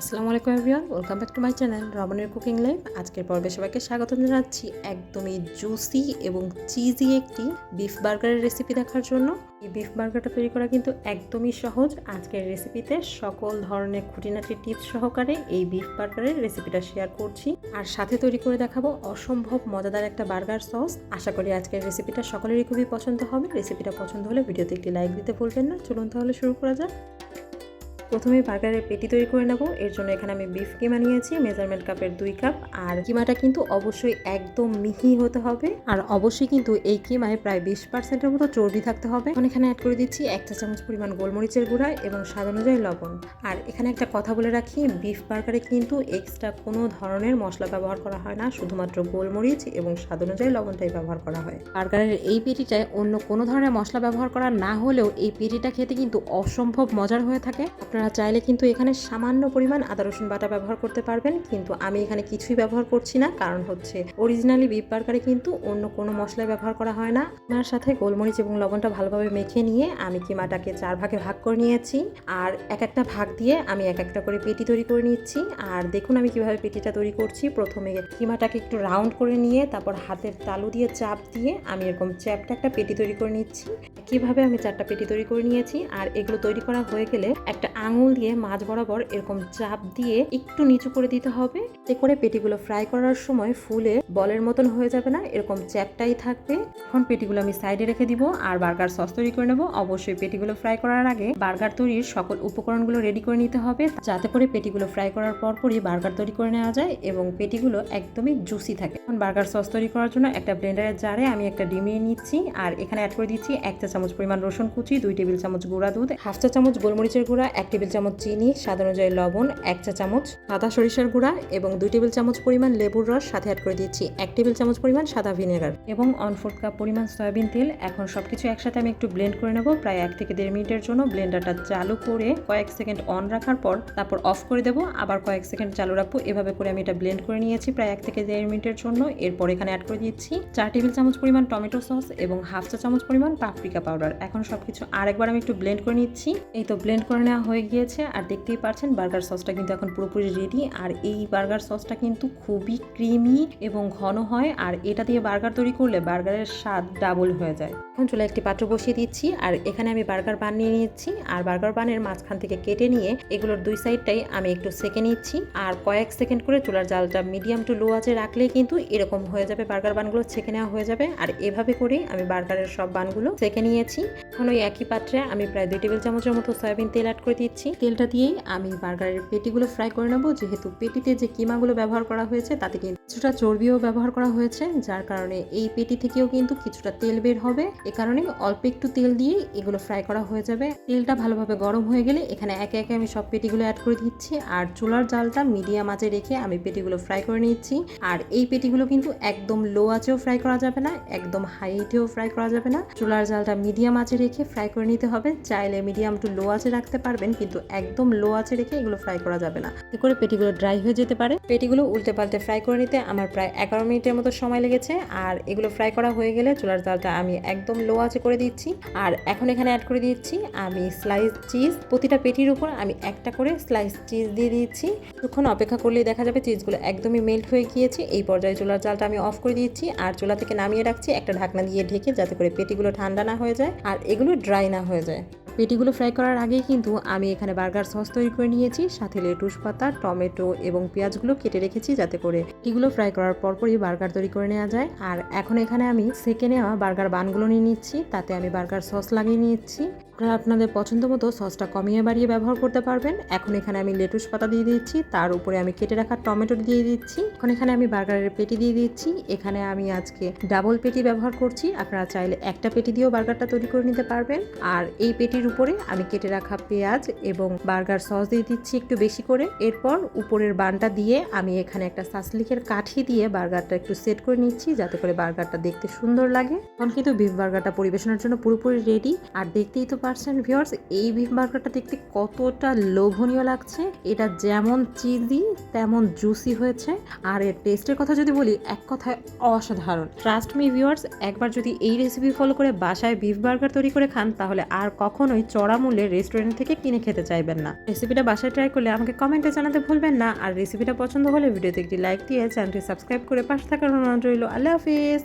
আসসালামু আলাইকুম everyone welcome back to my channel রমনের cooking live আজকের পর্বে সবাইকে স্বাগতম জানাচ্ছি একদমই জুসি এবং চিজি একটি বিফ বার্গারের রেসিপি দেখার জন্য। এই বিফ বার্গারটা তৈরি করা কিন্তু একদমই সহজ। আজকের রেসিপিতে সকল ধরনের খুঁটিনাটি টিপস সহকারে এই বিফ বার্গারের রেসিপিটা শেয়ার করছি। আর সাথে তৈরি করে দেখাবো অসম্ভব মজাদার একটা বার্গার সস আশা করি আজকের রেসিপিটা সকলেরই খুবই পছন্দ হবে। রেসিপিটা পছন্দ হলে ভিডিওতে একটি লাইক দিতে ভুলবেন না। চলুন তাহলে শুরু করা যাক। প্রথমে বার্গারের পেটি তৈরি করে নেব। এর জন্য এখানে আমি বিফ কিমা নিয়েছি মেজারমেন্ট কাপের দুই কাপ আর কিমাটা কিন্তু অবশ্যই একদম মিহি হতে হবে। আর অবশ্যই কিন্তু এই কিমায় প্রায় বিশ পার্সেন্টের মতো চর্বি থাকতে হবে। এখন এখানে অ্যাড করে দিচ্ছি এক চা চামচ পরিমাণ গোলমরিচের গুঁড়া এবং স্বাদ অনুযায়ী লবণ। আর এখানে একটা কথা বলে রাখি বিফ বার্গারে কিন্তু এক্সট্রা কোনো ধরনের মশলা ব্যবহার করা হয় না। শুধুমাত্র গোলমরিচ এবং স্বাদ অনুযায়ী লবণটাই ব্যবহার করা হয়। বার্গারের এই পেটিটায় অন্য কোনো ধরনের মশলা ব্যবহার করা না হলেও এই পেটিটা খেতে কিন্তু অসম্ভব মজার হয়ে থাকে। আপনারা চাইলে কিন্তু এখানে সামান্য পরিমাণ আদা, রসুন বাটা ব্যবহার করতে পারবেন, কিন্তু আমি এখানে কিছুই ব্যবহার করছি না, কারণ হচ্ছে অরিজিনালি বিফ বার্গারে কিন্তু অন্য কোনো মশলা ব্যবহার করা হয় না। আপনার সাথে গোলমরিচ এবং লবণটা ভালোভাবে মেখে নিয়ে আমি কিমাটাকে চার ভাগে ভাগ করে নিয়েছি, আর এক একটা ভাগ দিয়ে আমি এক একটা করে পেটি তৈরি করে নিচ্ছি। আর দেখুন আমি কীভাবে পেটিটা তৈরি করছি। প্রথমে কিমাটাকে একটু রাউন্ড করে নিয়ে, তারপর হাতের তালু দিয়ে চাপ দিয়ে আমি এরকম চ্যাপটা একটা পেটি তৈরি করে নিচ্ছি। কীভাবে আমি চারটা পেটি তৈরি করে নিয়েছি, আর এগুলো তৈরি করা হয়ে গেলে একটা আঙুল দিয়ে মাছ বরাবর এরকম চাপ দিয়ে একটু নিচু করে দিতে হবে। এতে করে পেটিগুলো ফ্রাই করার সময় ফুলে বলের মতন হয়ে যাবে না, এরকম চ্যাপটাই থাকবে। এখন পেটিগুলো আমি সাইডে রেখে দিব, আর বার্গার সস তৈরি করে নেব। অবশ্যই পেটিগুলো ফ্রাই করার আগে বার্গার তৈরির সকল উপকরণগুলো রেডি করে নিতে হবে, যাতে করে পেটিগুলো ফ্রাই করার পরপরই বার্গার তৈরি করে নেওয়া যায় এবং পেটিগুলো একদমই জুসি থাকে। এখন বার্গার সস তৈরি করার জন্য একটা ব্লেন্ডারের জারে আমি একটা ডিম নিয়ে নিচ্ছি, আর এখানে অ্যাড করে দিচ্ছি এক চা চামচ পরিমাণ রসুন কুচি, দুই টেবিল চামচ গুঁড়া দুধ, হাফ চা চামচ গোলমরিচের গুঁড়া, এক টেবিল চামচ চিনি, স্বাদ অনুযায়ী লবণ, এক চা চামচ, সাদা সরিষার গুঁড়া এবং দুই টেবিল চামচ পরিমাণ লেবুর রস সাথে অ্যাড করে দিচ্ছি। এক টেবিল চামচ পরিমাণ সাদা ভিনেগার এবং অন ফোর্থ কাপ পরিমাণ সয়াবিন তেল। এখন সবকিছু একসাথে আমি একটু ব্লেন্ড করে নেব। প্রায় এক থেকে দেড় মিনিটের জন্য ব্লেন্ডারটা চালু করে কয়েক সেকেন্ড অন রাখার পর তারপর অফ করে দেবো। আবার কয়েক সেকেন্ড চালু রাখব। এভাবে করে আমি এটা ব্লেন্ড করে নিয়েছি প্রায় এক থেকে দেড় মিনিটের জন্য। এরপর এখানে অ্যাড করে দিচ্ছি চার টেবিল চামচ পরিমাণ টমেটো সস এবং হাফ চা চামচ পরিমাণ পাপরিকা পাউডার এখন সব সবকিছু আরেকবার আমি একটু ব্লেন্ড করে নিচ্ছি। এই তো ব্লেন্ড করে নেওয়া হয়ে গিয়েছে আর দেখতেই পাচ্ছেন বার্গার সসটা কিন্তু এখন পুরোপুরি রেডি আর এই বার্গার সসটা কিন্তু খুবই ক্রিমি এবং ঘন হয় আর এটা দিয়ে বার্গার তৈরি করলে বার্গারের স্বাদ ডাবল হয়ে যায়। এখন চলে একটি পাত্র বসিয়ে দিচ্ছি আর এখানে আমি বার্গার বান নিয়ে নিচ্ছি আর বার্গার বানের মাঝখান থেকে কেটে নিয়ে এগুলোর দুই সাইডটাই আমি একটু সেকে নিচ্ছি আর কয়েক সেকেন্ড করে চুলার জালটা মিডিয়াম টু লো আছে রাখলে কিন্তু এরকম হয়ে যাবে বার্গার বানগুলো ছেঁকে নেওয়া হয়ে যাবে আর এভাবে করেই আমি বার্গারের সব বানগুলো সেকে নিয়েছি। এখন ওই একই পাত্রে আমি প্রায় দুই টেবিল চামচের মতো সয়াবিন তেল অ্যাড করে দিচ্ছি। তেলটা দিয়েই আমি বার্গারের পেটিগুলো ফ্রাই করে নেব। যেহেতু পেটিতে যে কিমাগুলো ব্যবহার করা হয়েছে, তাতে কিন্তু কিছুটা চর্বিও ব্যবহার করা হয়েছে, যার কারণে এই পেটি থেকেও কিন্তু কিছুটা তেল বের হবে। এ কারণে অল্প একটু তেল দিয়ে এগুলো ফ্রাই করা হয়ে যাবে। তেলটা ভালোভাবে গরম হয়ে গেলে এখানে একে একে আমি সব পেটিগুলো অ্যাড করে দিচ্ছি। আর চুলার জালটা মিডিয়াম আঁচে রেখে আমি পেটিগুলো ফ্রাই করে নিচ্ছি। আর এই পেটিগুলো কিন্তু একদম লো আঁচেও ফ্রাই করা যাবে না, একদম হাই হিটেও ফ্রাই করা যাবে না। চুলার জালটা মিডিয়াম আঁচে রেখে ফ্রাই করে নিতে হবে। চাইলে মিডিয়াম টু লো আঁচে রাখতে পারবেন, কিন্তু একদম লো আঁচে রেখে এগুলো ফ্রাই করা যাবে না। এ করে পেটিগুলো ড্রাই হয়ে যেতে পারে। পেটিগুলো উল্টে পাল্টে ফ্রাই করে নিতে আমার প্রায় এগারো মিনিটের মতো সময় লেগেছে আর এগুলো ফ্রাই করা হয়ে গেলে চুলার জালটা আমি একদম লো আঁচে করে দিচ্ছি। আর এখন এখানে অ্যাড করে দিচ্ছি আমি স্লাইস চিজ প্রতিটা পেটির উপর আমি একটা করে স্লাইস চিজ দিয়ে দিচ্ছি। কিছুক্ষণ অপেক্ষা করলেই দেখা যাবে চিজগুলো একদমই মেল্ট হয়ে গিয়েছে। এই পর্যায়ে চুলার জালটা আমি অফ করে দিচ্ছি আর চুলা থেকে নামিয়ে রাখছি একটা ঢাকনা দিয়ে ঢেকে যাতে করে পেটিগুলো ঠান্ডা না হয়ে যায় আর এগুলো ড্রাই না হয়ে যায়। পেটিগুলো ফ্রাই করার আগেই কিন্তু আমি এখানে বার্গার সস তৈরি করে নিয়েছি, সাথে লেটুস পাতা, টমেটো এবং পেঁয়াজগুলো কেটে রেখেছি যাতে করে এগুলো ফ্রাই করার পরপরই বার্গার তৈরি করে নেওয়া যায়। আর এখন এখানে আমি সেকে নেওয়া বার্গার বানগুলো নিয়ে নিচ্ছি, তাতে আমি বার্গার সস লাগিয়ে নিচ্ছি আপনারা আপনাদের পছন্দ মতো সসটা কমিয়ে বাড়িয়ে ব্যবহার করতে পারবেন। এখন এখানে আমি লেটুস পাতা দিয়ে দিচ্ছি, তার উপরে আমি কেটে রাখা টমেটো দিয়ে দিচ্ছি। এখন এখানে আমি বার্গারের পেটি দিয়ে দিচ্ছি। এখানে আমি আজকে ডাবল পেটি ব্যবহার করছি, আপনারা চাইলে একটা পেটি দিয়েও বার্গারটা তৈরি করে নিতে পারবেন। আর এই পেটির উপরে আমি কেটে রাখা পেঁয়াজ এবং বার্গার সস দিয়ে দিচ্ছি একটু বেশি করে। এরপর উপরের বানটা দিয়ে আমি এখানে একটা সাসলিকের কাঠি দিয়ে বার্গারটা একটু সেট করে নিচ্ছি, যাতে করে বার্গারটা দেখতে সুন্দর লাগে। এখন কিন্তু বিফ বার্গারটা পরিবেশনের জন্য পুরোপুরি রেডি। আর দেখতেই তো পার্সেন্ট ভিওর্স এই বিফ বার্গারটা দেখতে কতটা লোভনীয় লাগছে। এটা যেমন চিজি তেমন জুসি হয়েছে। আর এর টেস্টের কথা যদি বলি, এক কথায় অসাধারণ। ট্রাস্ট মি ভিওর্স একবার যদি এই রেসিপি ফলো করে বাসায় বিফ বার্গার তৈরি করে খান, তাহলে আর কখনোই চড়া মূল্যে রেস্টুরেন্ট থেকে কিনে খেতে চাইবেন না। রেসিপিটা বাসায় ট্রাই করলে আমাকে কমেন্টে জানাতে ভুলবেন না। আর রেসিপিটা পছন্দ হলে ভিডিওতে একটি লাইক দিয়ে চ্যানেলটি সাবস্ক্রাইব করে পাশে থাকার অনুরোধ রইল। আল্লাহ হাফিজ!